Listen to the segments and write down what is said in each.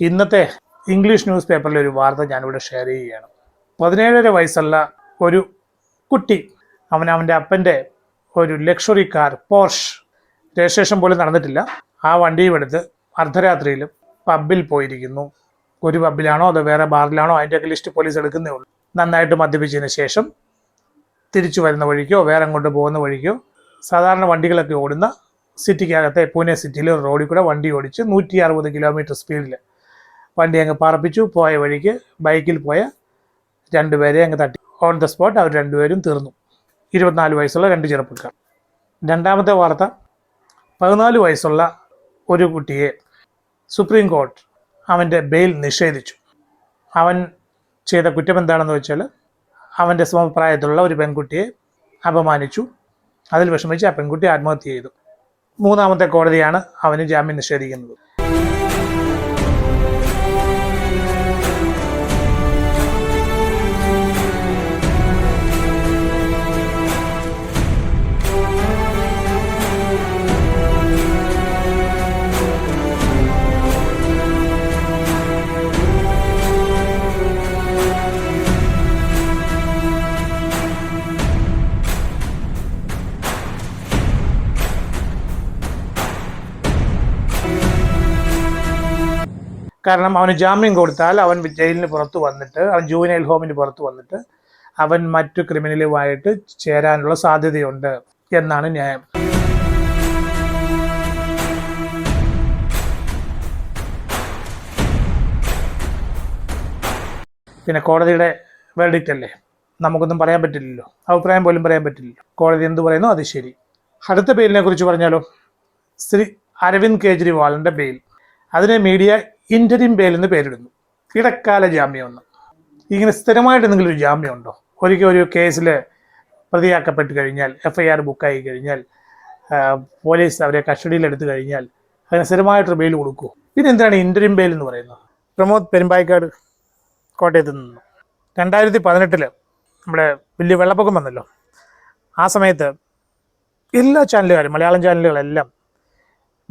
ഇന്നത്തെ English news പേപ്പറിലെ ഒരു വാർത്ത ഞാനിവിടെ ഷെയർ ചെയ്യുകയാണ്. പതിനേഴര വയസ്സുള്ള ഒരു കുട്ടി അവൻ അവന്റെ അപ്പന്റെ ഒരു ലക്ഷറി കാർ പോർഷ് രജിസ്ട്രേഷൻ പോലും നടന്നിട്ടില്ല. ആ വണ്ടിയും എടുത്ത് അർദ്ധരാത്രിയിൽ പബ്ബിൽ പോയിരിക്കുന്നു. ഒരു പബ്ബിലാണോ അതോ വേറെ ബാറിലാണോ അതിന്റെയൊക്കെ ലിസ്റ്റ് പോലീസ് എടുക്കുന്നേ ഉള്ളൂ. നന്നായിട്ട് മദ്യപിച്ചതിന് ശേഷം തിരിച്ചു വരുന്ന വഴിക്കോ വേറെ അങ്ങോട്ട് പോകുന്ന വഴിക്കോ സാധാരണ വണ്ടികളൊക്കെ ഓടുന്ന സിറ്റിക്കകത്തെ പൂനെ സിറ്റിയിൽ റോഡിൽ കൂടെ വണ്ടി ഓടിച്ച് നൂറ്റി അറുപത് കിലോമീറ്റർ സ്പീഡിൽ വണ്ടി അങ്ങ് പറപ്പിച്ചു പോയ വഴിക്ക് ബൈക്കിൽ പോയ രണ്ടുപേരെ അങ്ങ് തട്ടി. ഓൺ ദ സ്പോട്ട് അവർ രണ്ടുപേരും തീർന്നു. ഇരുപത്തിനാല് വയസ്സുള്ള രണ്ട് ചെറുപ്പക്കാർ. രണ്ടാമത്തെ വാർത്ത പതിനാല് വയസ്സുള്ള ഒരു കുട്ടിയെ സുപ്രീം കോടതി അവന്റെ ബെയിൽ നിഷേധിച്ചു. അവൻ ചെയ്ത കുറ്റം എന്താണെന്ന് വെച്ചാൽ അവന്റെ സമപ്രായത്തിലുള്ള ഒരു പെൺകുട്ടിയെ അപമാനിച്ചു. അതിൽ വിഷമിച്ച് ആ പെൺകുട്ടി ആത്മഹത്യ ചെയ്തു. മൂന്നാമത്തെ കോടതിയാണ് അവന് ജാമ്യം നിഷേധിക്കുന്നത്. കാരണം അവന് ജാമ്യം കൊടുത്താൽ അവൻ ജയിലിന് പുറത്ത് വന്നിട്ട് അവൻ ജൂനിയൽ ഹോമിന് പുറത്ത് വന്നിട്ട് അവൻ മറ്റു ക്രിമിനലുമായിട്ട് ചേരാനുള്ള സാധ്യതയുണ്ട് എന്നാണ് ന്യായം. പിന്നെ കോടതിയുടെ വേർഡിക്റ്റ് അല്ലേ? നമുക്കൊന്നും പറയാൻ പറ്റില്ലല്ലോ. അഭിപ്രായം പോലും പറയാൻ പറ്റില്ലല്ലോ. കോടതി എന്ത് പറയുന്നു അത് ശരി. അടുത്ത ബെയിലിനെ കുറിച്ച് പറഞ്ഞാലോ? ശ്രീ അരവിന്ദ് കേജ്രിവാളിന്റെ ബെയിൽ അതിനെ മീഡിയ ഇന്റരിം ബെയിൽ എന്ന് പേരിടുന്നു. ഇടക്കാല ജാമ്യം എന്ന് ഇങ്ങനെ സ്ഥിരമായിട്ട് എന്തെങ്കിലും ഒരു ജാമ്യം ഉണ്ടോ ഒരിക്കൽ ഒരു കേസിൽ പ്രതിയാക്കപ്പെട്ട് കഴിഞ്ഞാൽ എഫ് ഐ ആർ ബുക്കായി കഴിഞ്ഞാൽ പോലീസ് അവരെ കസ്റ്റഡിയിലെടുത്തു കഴിഞ്ഞാൽ അതിന് സ്ഥിരമായിട്ടൊരു ബെയിൽ കൊടുക്കുമോ പിന്നെ എന്താണ് ഇന്റരിം ബെയിൽ എന്ന് പറയുന്നത്? പ്രമോദ് പെരുമ്പായിക്കാട് കോട്ടയത്ത് നിന്നു. രണ്ടായിരത്തി പതിനെട്ടിൽ നമ്മുടെ വലിയ വെള്ളപ്പൊക്കം വന്നല്ലോ. ആ സമയത്ത് എല്ലാ ചാനലുകാരും മലയാളം ചാനലുകളെല്ലാം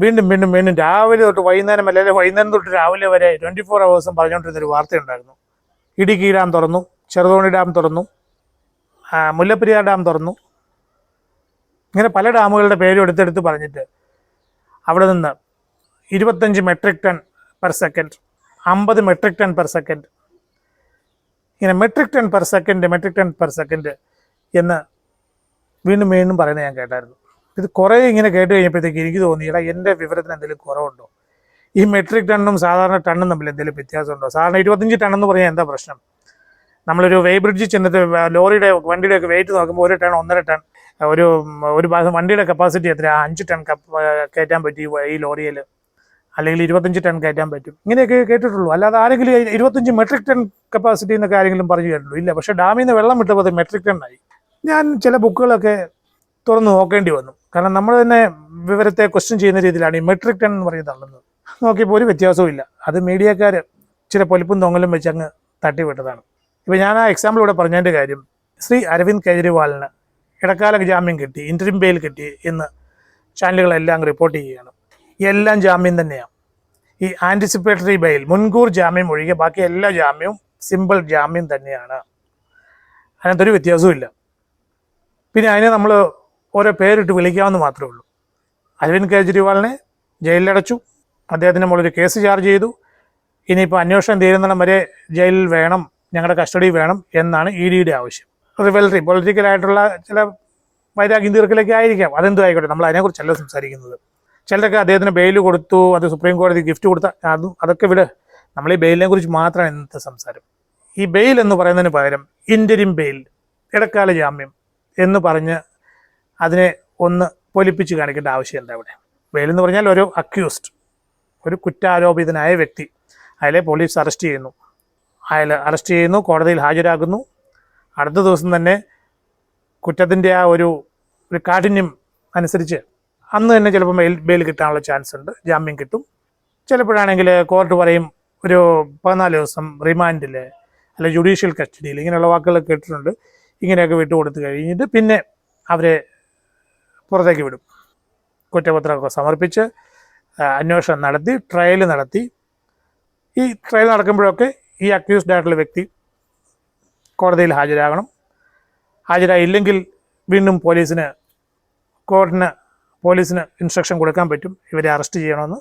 വീണ്ടും വീണ്ടും വീണ്ടും രാവിലെ തൊട്ട് വൈകുന്നേരം അല്ലെങ്കിൽ വൈകുന്നേരം തൊട്ട് രാവിലെ വരെ ട്വന്റി ഫോർ അവേഴ്സും പറഞ്ഞുകൊണ്ടിരുന്നൊരു വാർത്തയുണ്ടായിരുന്നു. ഇടുക്കി ഡാം തുറന്നു ചെറുതോണി ഡാം തുറന്നു മുല്ലപ്പെരിയാർ ഡാം തുറന്നു. ഇങ്ങനെ പല ഡാമുകളുടെ പേരും എടുത്തെടുത്ത് പറഞ്ഞിട്ട് അവിടെ നിന്ന് ഇരുപത്തഞ്ച് മെട്രിക് ടൺ പെർ സെക്കൻഡ് അമ്പത് മെട്രിക് ടൺ പെർ സെക്കൻഡ് ഇങ്ങനെ metric tonne per second metric tonne per second എന്ന് വീണ്ടും വീണ്ടും പറയുന്നത് ഞാൻ കേട്ടായിരുന്നു. ഇത് കുറേ ഇങ്ങനെ കേട്ട് കഴിഞ്ഞപ്പോഴത്തേക്ക് എനിക്ക് തോന്നി എടാ എന്റെ വിവരത്തിന് എന്തെങ്കിലും കുറവുണ്ടോ? ഈ മെട്രിക് ടണ്ണും സാധാരണ ടണ്ണും തമ്മിൽ എന്തെങ്കിലും വ്യത്യാസമുണ്ടോ? സാധാരണ ഇരുപത്തഞ്ച് എന്ന് പറഞ്ഞാൽ എന്താ പ്രശ്നം? നമ്മളൊരു വേ ബ്രിഡ്ജിൽ ചെന്നിട്ട് ലോറിയുടെ വണ്ടിയുടെ ഒക്കെ വെയിറ്റ് നോക്കുമ്പോൾ ഒരു ടൺ ഒന്നര ടൺ ഒരു ഒരു വണ്ടിയുടെ കപ്പാസിറ്റി എത്ര അഞ്ച് ടൺ കയറ്റാൻ പറ്റി ഈ ലോറിയിൽ. അല്ലെങ്കിൽ ഇരുപത്തഞ്ച് ടൺ കയറ്റാൻ പറ്റും. ഇങ്ങനെയൊക്കെ കേട്ടിട്ടുള്ളൂ. അല്ലാതെ ആരെങ്കിലും ഇരുപത്തഞ്ച് മെട്രിക് ടൺ കപ്പാസിറ്റി എന്നൊക്കെ ആരെങ്കിലും പറഞ്ഞു കേട്ടുള്ളൂ ഇല്ല. പക്ഷേ ഡാമിൽ നിന്ന് വെള്ളം വിട്ടപ്പോൾ അത് മെട്രിക് ടണ്ണായി ഞാൻ ചില ബുക്കുകളൊക്കെ തുറന്ന് നോക്കേണ്ടി വന്നു. കാരണം നമ്മൾ തന്നെ വിവരത്തെ ക്വസ്റ്റ്യൻ ചെയ്യുന്ന രീതിയിലാണ് ഈ മെട്രിക് ടൺ എന്ന് പറയുന്നത് തള്ളുന്നത്. നോക്കിയപ്പോൾ ഒരു വ്യത്യാസവും ഇല്ല. അത് മീഡിയക്കാർ ചില പൊലിപ്പും തൊങ്ങലും വെച്ച് അങ്ങ് തട്ടിവിട്ടതാണ്. ഇപ്പോൾ ഞാൻ ആ എക്സാമ്പിൾ ഇവിടെ പറഞ്ഞതിന്റെ കാര്യം ശ്രീ അരവിന്ദ് കെജ്രിവാളിന് ഇടക്കാല ജാമ്യം കിട്ടി ഇൻട്രിം ബെയിൽ കിട്ടി എന്ന് ചാനലുകളെല്ലാം റിപ്പോർട്ട് ചെയ്യുകയാണ്. എല്ലാം ജാമ്യം തന്നെയാണ് ഈ ആന്റിസിപ്പേറ്ററി ബെയിൽ മുൻകൂർ ജാമ്യം ഒഴികെ ബാക്കി എല്ലാ ജാമ്യവും സിമ്പിൾ ജാമ്യം തന്നെയാണ്. അതിനകത്തൊരു വ്യത്യാസവും ഇല്ല. പിന്നെ അതിനെ നമ്മൾ ഓരോ പേരിട്ട് വിളിക്കാമെന്ന് മാത്രമേ ഉള്ളൂ. അരവിന്ദ് കെജ്രിവാളിനെ ജയിലിലടച്ചു. അദ്ദേഹത്തിന് മുകളിൽ കേസ് ചാർജ് ചെയ്തു. ഇനിയിപ്പോൾ അന്വേഷണം തീരുന്നിടം വരെ ജയിലിൽ വേണം ഞങ്ങളുടെ കസ്റ്റഡി വേണം എന്നാണ് ഇ ഡിയുടെ ആവശ്യം. റിവൽറി പൊളിറ്റിക്കലായിട്ടുള്ള ചില വൈരാഗ്യം തീർക്കലൊക്കെ ആയിരിക്കാം. അതെന്തും ആയിക്കോട്ടെ നമ്മൾ അതിനെക്കുറിച്ചല്ല സംസാരിക്കുന്നത്. ചിലരൊക്കെ അദ്ദേഹത്തിന് ബെയിൽ കൊടുത്തു അത് സുപ്രീം കോടതി ഗിഫ്റ്റ് കൊടുത്ത അതും അതൊക്കെ വിട്. നമ്മൾ ഈ ബെയിലിനെ കുറിച്ച് മാത്രമാണ് ഇന്നത്തെ സംസാരം. ഈ ബെയിൽ എന്ന് പറയുന്നതിന് പകരം ഇന്റരിം ബെയിൽ ഇടക്കാല ജാമ്യം എന്ന് പറഞ്ഞ് അതിനെ ഒന്ന് പൊലിപ്പിച്ച് കാണിക്കേണ്ട ആവശ്യം എന്താ ഇവിടെ ബെയിൽ എന്ന് പറഞ്ഞാൽ ഒരു അക്യൂസ്ഡ് ഒരു കുറ്റാരോപിതനായ വ്യക്തി അയാളെ പോലീസ് അറസ്റ്റ് ചെയ്യുന്നു. അയാൾ അറസ്റ്റ് ചെയ്യുന്നു കോടതിയിൽ ഹാജരാകുന്നു. അടുത്ത ദിവസം തന്നെ കുറ്റത്തിന്റെ ആ ഒരു ഒരു കാഠിന്യം അനുസരിച്ച് അന്ന് തന്നെ ചിലപ്പോൾ ബെയിൽ ബെയിൽ കിട്ടാനുള്ള ചാൻസ് ഉണ്ട് ജാമ്യം കിട്ടും. ചിലപ്പോഴാണെങ്കിൽ കോർട്ട് പറയും ഒരു പതിനാല് ദിവസം റിമാൻഡിൽ അല്ലെ ജുഡീഷ്യൽ കസ്റ്റഡിയിൽ ഇങ്ങനെയുള്ള വാക്കുകൾ കേട്ടിട്ടുണ്ട് ഇങ്ങനെയൊക്കെ വിട്ടു കൊടുത്തു കഴിഞ്ഞിട്ട് പിന്നെ അവരെ പുറത്തേക്ക് വിടും. കുറ്റപത്രമൊക്കെ സമർപ്പിച്ച് അന്വേഷണം നടത്തി ട്രയൽ നടത്തി. ഈ ട്രയൽ നടക്കുമ്പോഴൊക്കെ ഈ അക്യൂസ്ഡ് ആയിട്ടുള്ള വ്യക്തി കോടതിയിൽ ഹാജരാകണം. ഹാജരായില്ലെങ്കിൽ വീണ്ടും പോലീസിന് കോർട്ടിന് പോലീസിന് ഇൻസ്ട്രക്ഷൻ കൊടുക്കാൻ പറ്റും. ഇവരെ അറസ്റ്റ് ചെയ്യണമെന്ന്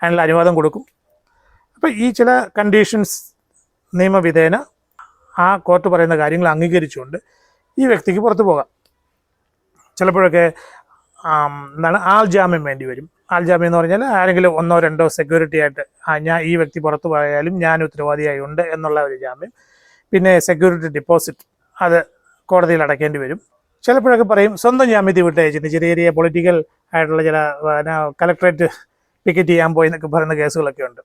അതിനുള്ള അനുവാദം കൊടുക്കും. അപ്പോൾ ഈ ചില കണ്ടീഷൻസ് നിയമവിധേന ആ കോർട്ട് പറയുന്ന കാര്യങ്ങൾ അംഗീകരിച്ചുകൊണ്ട് ഈ വ്യക്തിക്ക് പുറത്തു പോകാം. ചിലപ്പോഴൊക്കെ എന്താണ് ആൾ ജാമ്യം വേണ്ടി വരും. ആൾ ജാമ്യം എന്ന് പറഞ്ഞാൽ ആരെങ്കിലും ഒന്നോ രണ്ടോ സെക്യൂരിറ്റി ആയിട്ട് ഞാൻ ഈ വ്യക്തി പുറത്തു പോയാലും ഞാൻ ഉത്തരവാദിയായി ഉണ്ട് എന്നുള്ള ഒരു ജാമ്യം. പിന്നെ സെക്യൂരിറ്റി ഡിപ്പോസിറ്റ് അത് കോടതിയിൽ അടയ്ക്കേണ്ടി വരും. ചിലപ്പോഴൊക്കെ പറയും സ്വന്തം ജാമ്യത്തിൽ വിട്ടയച്ചിട്ട് ചെറിയ ചെറിയ പൊളിറ്റിക്കൽ ആയിട്ടുള്ള ചില കലക്ട്രേറ്റ് പിക്കറ്റ് ചെയ്യാൻ പോയി എന്നൊക്കെ പറയുന്ന കേസുകളൊക്കെ ഉണ്ട്.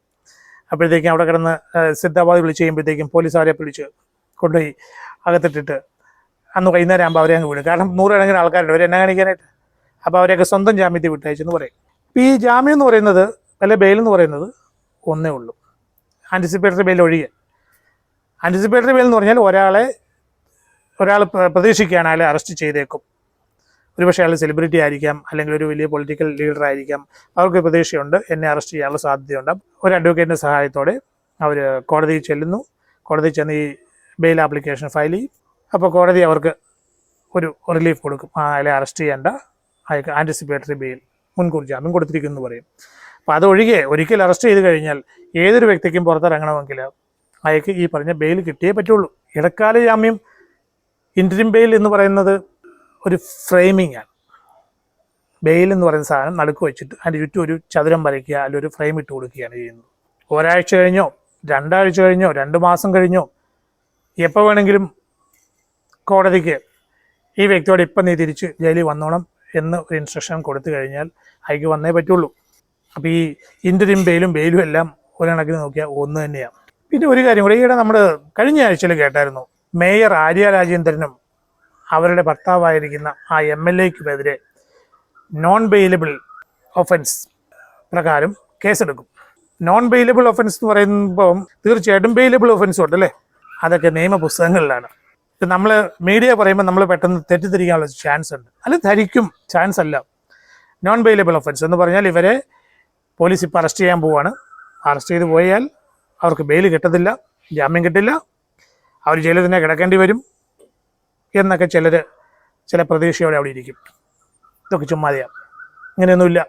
അപ്പോഴത്തേക്കും അവിടെ കിടന്ന് സിദ്ധാബാദ് വിളിച്ച് കഴിയുമ്പോഴത്തേക്കും പോലീസ് അവരെ വിളിച്ച് കൊണ്ടുപോയി അകത്തിട്ടിട്ട് അന്ന് വൈകുന്നേരം ആകുമ്പോൾ അവരെ അങ്ങ് വിടും. കാരണം നൂറുകണക്കിന് ആൾക്കാരുണ്ട്. അവരെ എന്നെ കാണിക്കാനായിട്ട്. അപ്പോൾ അവരെയൊക്കെ സ്വന്തം ജാമ്യത്തിൽ വിട്ടയച്ചെന്ന് പറയും. ഈ ജാമ്യം എന്ന് പറയുന്നത് അല്ലെ ബെയിൽ എന്ന് പറയുന്നത് ഒന്നേ ഉള്ളൂ. ആന്റിസിപ്പേറ്ററി ബെയിൽ ഒഴികെ. ആന്റിസിപ്പേറ്ററി ബെയിൽ എന്ന് പറഞ്ഞാൽ ഒരാളെ ഒരാൾ പ്ര- പ്രതീക്ഷിക്കുകയാണ് അയാളെ അറസ്റ്റ് ചെയ്തേക്കും. ഒരുപക്ഷെ അയാൾ സെലിബ്രിറ്റി ആയിരിക്കാം അല്ലെങ്കിൽ ഒരു വലിയ പൊളിറ്റിക്കൽ ലീഡർ ആയിരിക്കാം. അവർക്ക് പ്രതീക്ഷയുണ്ട് എന്നെ അറസ്റ്റ് ചെയ്യാനുള്ള സാധ്യതയുണ്ട്. ഒരു അഡ്വക്കേറ്റിന്റെ സഹായത്തോടെ അവർ കോടതിയിൽ ചെല്ലുന്നു. കോടതിയിൽ ചെന്ന് ഈ ബെയിൽ ആപ്ലിക്കേഷൻ ഫയൽ ചെയ്യും. അപ്പോൾ കോടതി അവർക്ക് ഒരു റിലീഫ് കൊടുക്കും. അയാളെ അറസ്റ്റ് ചെയ്യേണ്ട. അയാൾക്ക് ആന്റിസിപ്പേറ്ററി ബെയിൽ മുൻകൂർ ജാമ്യം കൊടുത്തിരിക്കുന്നു എന്ന് പറയും. അപ്പോൾ അതൊഴികെ ഒരിക്കൽ അറസ്റ്റ് ചെയ്ത് കഴിഞ്ഞാൽ ഏതൊരു വ്യക്തിക്കും പുറത്തിറങ്ങണമെങ്കിൽ അയാൾക്ക് ഈ പറഞ്ഞ ബെയിൽ കിട്ടിയേ പറ്റുള്ളൂ. ഇടക്കാല ജാമ്യം ഇന്ററിം ബെയിൽ എന്ന് പറയുന്നത് ഒരു ഫ്രെയിമിംഗ് ആണ്. ബെയിൽ എന്ന് പറയുന്ന സാധനം നടുക്ക് വെച്ചിട്ട് അതിന്റെ ചുറ്റും ഒരു ചതുരം വരയ്ക്കുക അല്ലെങ്കിൽ ഒരു ഫ്രെയിം ഇട്ട് കൊടുക്കുകയാണ് ചെയ്യുന്നത്. ഒരാഴ്ച കഴിഞ്ഞോ രണ്ടാഴ്ച കഴിഞ്ഞോ രണ്ട് മാസം കഴിഞ്ഞോ എപ്പോൾ വേണമെങ്കിലും കോടതിക്ക് ഈ വ്യക്തിയോട് ഇപ്പം നീ തിരിച്ച് ജയിലിൽ വന്നോണം എന്ന് ഒരു ഇൻസ്ട്രക്ഷൻ കൊടുത്തു കഴിഞ്ഞാൽ അയക്ക് വന്നേ പറ്റുള്ളൂ. അപ്പോൾ ഈ ഇന്ററിം ബെയിലും ബെയിലും എല്ലാം ഒരു കണക്കിന് നോക്കിയാൽ ഒന്ന് തന്നെയാണ്. പിന്നെ ഒരു കാര്യം കൂടെ ഈയിടെ നമ്മൾ കഴിഞ്ഞ ആഴ്ചയിൽ കേട്ടായിരുന്നു മേയർ ആര്യ രാജേന്ദ്രനും അവരുടെ ഭർത്താവായിരിക്കുന്ന ആ എം എൽ എക്കുമെതിരെ നോൺ ബെയിലബിൾ ഒഫൻസ് പ്രകാരം കേസെടുക്കും. നോൺ ബെയിലബിൾ ഒഫൻസ് എന്ന് പറയുമ്പം തീർച്ചയായിട്ടും ബെയിലബിൾ ഒഫൻസ് ഉണ്ട് അല്ലേ അതൊക്കെ നിയമപുസ്തകങ്ങളിലാണ്. നമ്മൾ മീഡിയ പറയുമ്പോൾ നമ്മൾ പെട്ടെന്ന് തെറ്റിദ്ധരിക്കാനുള്ള ചാൻസ് ഉണ്ട്. അല്ല ധരിക്കും ചാൻസ് അല്ല. നോൺ ബെയിലബിൾ ഒഫൻസ് എന്ന് പറഞ്ഞാൽ ഇവരെ പോലീസ് ഇപ്പോൾ അറസ്റ്റ് ചെയ്യാൻ പോവാണ്. അറസ്റ്റ് ചെയ്ത് പോയാൽ അവർക്ക് ബെയിൽ കിട്ടത്തില്ല ജാമ്യം കിട്ടില്ല. അവർ ജയിലിൽ തന്നെ കിടക്കേണ്ടി വരും എന്നൊക്കെ ചിലർ ചില പ്രതീക്ഷയോടെ അവിടെ ഇരിക്കും. ഇതൊക്കെ ചുമ്മാതെയാണ് ഇങ്ങനെയൊന്നുമില്ല.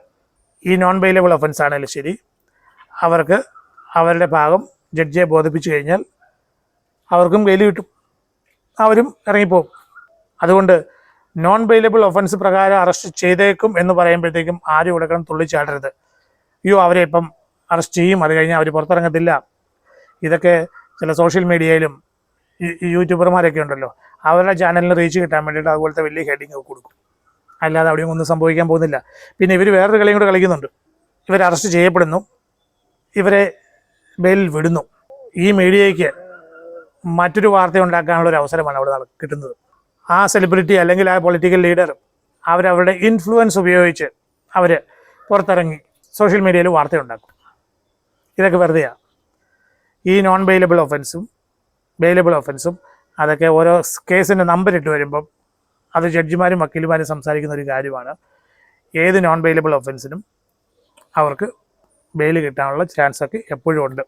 ഈ നോൺ ബെയിലബിൾ ഒഫൻസ് ആണെങ്കിലും ശരി. അവർക്ക് അവരുടെ ഭാഗം ജഡ്ജിയെ ബോധിപ്പിച്ചു കഴിഞ്ഞാൽ അവർക്കും ബെയിൽ കിട്ടും. അവരും ഇറങ്ങിപ്പോകും. അതുകൊണ്ട് നോൺ ബെയിലബിൾ ഒഫൻസ് പ്രകാരം അറസ്റ്റ് ചെയ്തേക്കും എന്ന് പറയുമ്പോഴത്തേക്കും ആരും കിടന്ന് തുള്ളിച്ചാടരുത്. അയ്യോ അവരെ ഇപ്പം അറസ്റ്റ് ചെയ്യും. അത് കഴിഞ്ഞാൽ അവർ പുറത്തിറങ്ങത്തില്ല. ഇതൊക്കെ ചില സോഷ്യൽ മീഡിയയിലും യൂട്യൂബർമാരൊക്കെ ഉണ്ടല്ലോ. അവരുടെ ചാനലിന് റീച്ച് കിട്ടാൻ വേണ്ടിയിട്ട് അതുപോലത്തെ വലിയ ഹെഡിങ് ഒക്കെ കൊടുക്കും. അല്ലാതെ അവിടെയും ഒന്നും സംഭവിക്കാൻ പോകുന്നില്ല. പിന്നെ ഇവർ വേറൊരു കളിയും കൂടെ കളിക്കുന്നുണ്ട്. ഇവർ അറസ്റ്റ് ചെയ്യപ്പെടുന്നു. ഇവരെ ബെയിലിൽ വിടുന്നു. ഈ മീഡിയയ്ക്ക് മറ്റൊരു വാർത്ത ഉണ്ടാക്കാനുള്ള ഒരു അവസരമാണ് അവിടെ കിട്ടുന്നത്. ആ സെലിബ്രിറ്റി അല്ലെങ്കിൽ ആ പൊളിറ്റിക്കൽ ലീഡർ അവരവരുടെ ഇൻഫ്ലുവൻസ് ഉപയോഗിച്ച് അവർ പുറത്തിറങ്ങി സോഷ്യൽ മീഡിയയിൽ വാർത്ത ഉണ്ടാക്കും ഇതൊക്കെ വെറുതെയാണ് ഈ നോൺ ബെയിലബിൾ ഒഫൻസും ബെയിലബിൾ ഒഫൻസും അതൊക്കെ ഓരോ കേസിന്റെ നമ്പർ ഇട്ട് വരുമ്പം അത് ജഡ്ജിമാരും വക്കീലുമാരും സംസാരിക്കുന്ന ഒരു കാര്യമാണ്. ഏത് നോൺ ബെയിലബിൾ ഒഫൻസിനും അവർക്ക് ബെയിൽ കിട്ടാനുള്ള ചാൻസൊക്കെ എപ്പോഴും ഉണ്ട്.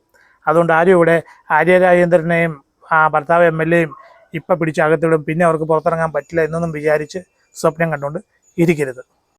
അതുകൊണ്ട് ആരും ഇവിടെ ആര്യ രാജേന്ദ്രനെയും ആ ഭർത്താവ് എം എൽ എയും ഇപ്പം പിടിച്ച് അകത്തിടും. പിന്നെ അവർക്ക് പുറത്തിറങ്ങാൻ പറ്റില്ല എന്നൊന്നും വിചാരിച്ച് സ്വപ്നം കണ്ടുകൊണ്ട് ഇരിക്കരുത്.